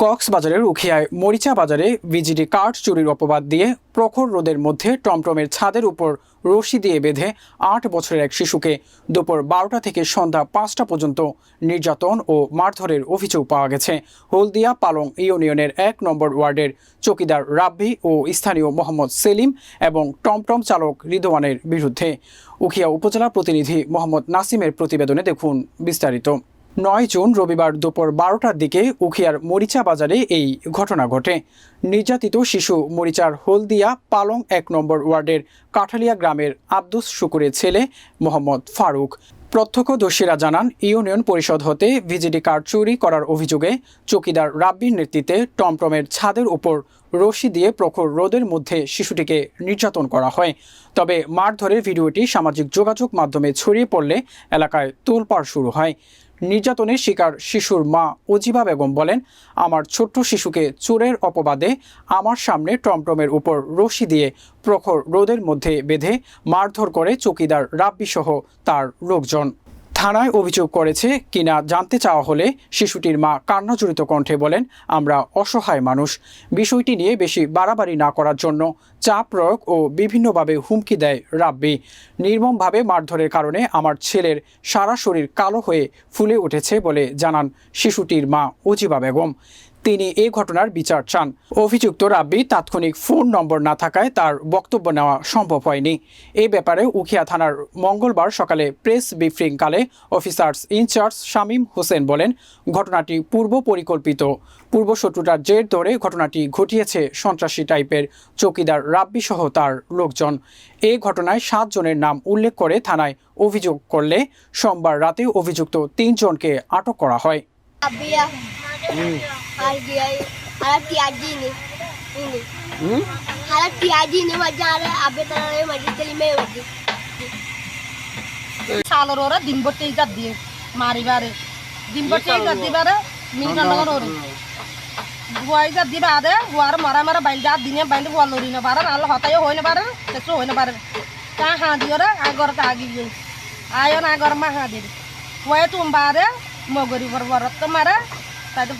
কক্সবাজারের উখিয়ায় মরিচা বাজারে BGD card চুরির অপবাদ দিয়ে প্রখর রোদের মধ্যে টমটমের ছাদের উপর রশি দিয়ে বেঁধে আট বছরের এক শিশুকে দুপুর বারোটা থেকে সন্ধ্যা পাঁচটা পর্যন্ত নির্যাতন ও মারধরের অভিযোগ পাওয়া গেছে। হলদিয়া পালং ইউনিয়নের এক নম্বর ওয়ার্ডের চকিদার রাব্বি ও স্থানীয় মোহাম্মদ সেলিম এবং টমটম চালক রিদওয়ানের বিরুদ্ধে উখিয়া উপজেলা প্রতিনিধি মোহাম্মদ নাসিমের প্রতিবেদনে দেখুন বিস্তারিত। নয় জুন রবিবার দুপুর বারোটার দিকে উখিয়ার মরিচা বাজারে এই ঘটনা ঘটে। নির্যাতিত শিশু মরিচার হলদিয়া পালং এক নম্বর ওয়ার্ডের কাঠালিয়া গ্রামের আব্দুস শুকুরের ছেলে মোহাম্মদ ফারুক। প্রত্যক্ষদর্শীরা জানান, ইউনিয়ন পরিষদ হতে ভিজিডি কার্ড চুরি করার অভিযোগে চকিদার রাব্বির নেতৃত্বে টমটমের ছাদের উপর রশি দিয়ে প্রখর রোদের মধ্যে শিশুটিকে নির্যাতন করা হয়। তবে মারধরের ভিডিওটি সামাজিক যোগাযোগ মাধ্যমে ছড়িয়ে পড়লে এলাকায় তোলপাড় শুরু হয়। নির্যাতনের শিকার শিশুর মা অজিবা বেগম বলেন, আমার ছোট্ট শিশুকে চোরের অপবাদে আমার সামনে টমটমের উপর রশি দিয়ে প্রখর রোদের মধ্যে বেঁধে মারধর করে চকিদার রাব্বিসহ তার লোকজন। থানায় অভিযোগ করেছে কিনা জানতে চাওয়া হলে শিশুটির মা কান্নাজড়িত কণ্ঠে বলেন, আমরা অসহায় মানুষ। বিষয়টি নিয়ে বেশি বাড়াবাড়ি না করার জন্য চাপ প্রয়োগ ও বিভিন্নভাবে হুমকি দেয় রাব্বি। নির্মমভাবে মারধরের কারণে আমার ছেলের সারা শরীর কালো হয়ে ফুলে উঠেছে বলে জানান শিশুটির মা অজিবা বেগম। তিনি এ ঘটনার বিচার চান। অভিযুক্ত রাব্বি তাৎক্ষণিক ফোন নম্বর না থাকায় তার বক্তব্য নেওয়া সম্ভব হয়নি। এ ব্যাপারে উখিয়া থানার মঙ্গলবার সকালে press ব্রিফিংকালে officers in charge Shamim Hossain বলেন, ঘটনাটি পূর্ব পরিকল্পিত। পূর্বশত্রুতার জের ধরে ঘটনাটি ঘটিয়েছে সন্ত্রাসী টাইপের চৌকিদার রাব্বি সহ তার লোকজন। এই ঘটনায় সাত জনের নাম উল্লেখ করে থানায় অভিযোগ করলে সোমবার রাতে অভিযুক্ত তিনজনকে আটক করা হয়। Abia. Harga harap tiaji ni. Ini. Harap tiaji ni macam ada abe tanah macam kelima macam. সালর ওরা ডিম ভর্তি ইজাত দিয়ে মারিবারে। ডিম ভর্তি ইজাত দিবারে মিনিট লগর ওরে। হুয়া। ইজাত দিবা আদে হুয়ার মারা মারা বাইল যা দিনে বাইল হুয়া লরি না পারে আল্লাহ হতাই হই না পারে সেসু হই না পারে। তা হা দিওরে আগর তা আগি গই আয়ন আগর মা হা দিরি হুয়া তুম বারে মগরি বর বর তো মারে അപ്പോൾ അത്